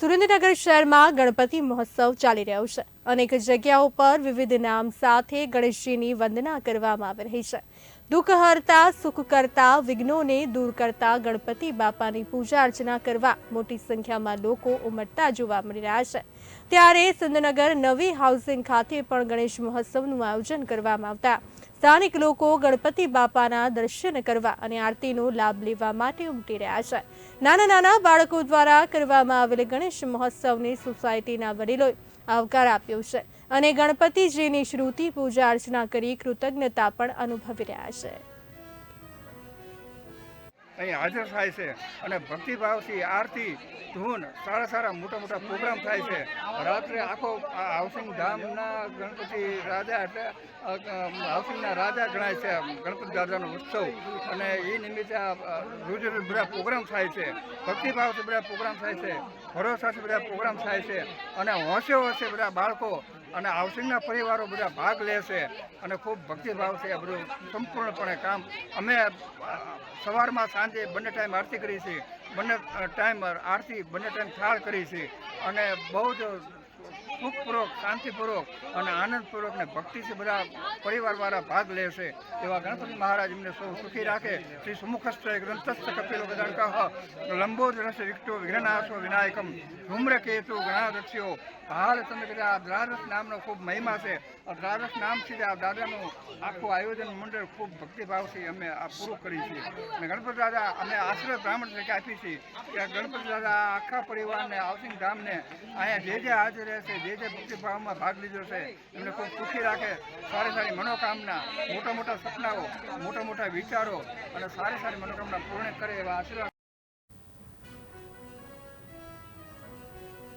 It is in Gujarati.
સુરેન્દ્રનગર શહેરમાં ગણપતિ મહોત્સવ ચાલી રહ્યો છે. અનેક જગ્યાઓ પર વિવિધ નામ સાથે ગણેશજીની વંદના કરવામાં આવી રહી છે. દુઃખ હરતા, સુખ કરતા, વિઘ્નોને દૂર કરતા ગણપતિ બાપાની પૂજા અર્ચના કરવા મોટી સંખ્યામાં લોકો ઉમટતા જોવા મળી રહ્યા છે. ત્યારે સુંદરનગર નવી હાઉસિંગ ખાતે પણ ગણેશ મહોત્સવનું આયોજન કરવામાં આવતા સ્થાનિક લોકો ગણપતિ બાપાના દર્શન કરવા અને આરતીનો લાભ લેવા માટે ઉમટી રહ્યા છે. નાના નાના બાળકો દ્વારા કરવામાં આવેલ ગણેશ મહોત્સવની સોસાયટીના વડીલોએ આવકાર આપ્યો છે. અને ગણપતિજીની શ્રુતિ પૂજા અર્ચના કરી કૃતજ્ઞતા પણ અનુભવી રહ્યા છે. અહીં હાજર થાય છે. અને ભક્તિભાવથી આરતી, ધૂન, સારા સારા મોટા મોટા પ્રોગ્રામ થાય છે. રાત્રે આખો હાઉસિંગ ધામના ગણપતિ રાજા એટલે હાઉસિંગના રાજા ગણાય છે ગણપતિ દાદાનો ઉત્સવ. અને એ નિમિત્તે રોજ રોજ બધા પ્રોગ્રામ થાય છે. ભક્તિભાવથી બધા પ્રોગ્રામ થાય છે. ભરોસાથી બધા પ્રોગ્રામ થાય છે. અને હોંશે હોંશે બધા બાળકો અને હાઉસિંગના પરિવારો બધા ભાગ લે છે અને ખૂબ ભક્તિભાવથી આ બધું સંપૂર્ણપણે કામ. અમે સવારમાં સાંજે બંને ટાઈમ આરતી કરી છે. બંને ટાઈમ આરતી બંને ટાઈમ થાળ કરી છે. અને બહુ જ સુખપૂર્વક, શાંતિપૂર્વક અને આનંદપૂર્વક ને ભક્તિથી બધા પરિવારવાળા ભાગ લે છે. એવા ગણપતિ મહારાજ એમને સૌ સુખી રાખે. શ્રી સુમુખસ્થ ગ્રંથસ્થ કપિલો લંબો રસ વિક્ટો વિઘ્નાશો વિનાયકમ. ધૂમ્રકેતુ ગણાદસ્યો હાલ તમે કદાચ આ દ્રારસ નામનો ખૂબ મહિમા છે. આ દ્વારસ નામથી આ દાદાનું આખું આયોજન મંડળ ખૂબ ભક્તિભાવથી અમે આ પૂરું કરી છીએ અને ગણપતિ દાદા અમે આશ્રય બ્રાહ્મણ તરીકે આપી છીએ કે ગણપતિ દાદા આખા પરિવારને હાઉસિંગ ધામને અહીંયા જે જે હાજર રહેશે જે જે ભક્તિભાવમાં ભાગ લીધો છે, એમને ખૂબ સુખી રાખે. સારી સારી મનોકામના, મોટા મોટા સપનાઓ, મોટા મોટા વિચારો અને સારી સારી મનોકામના પૂર્ણ કરે એવા આશીર્વાદ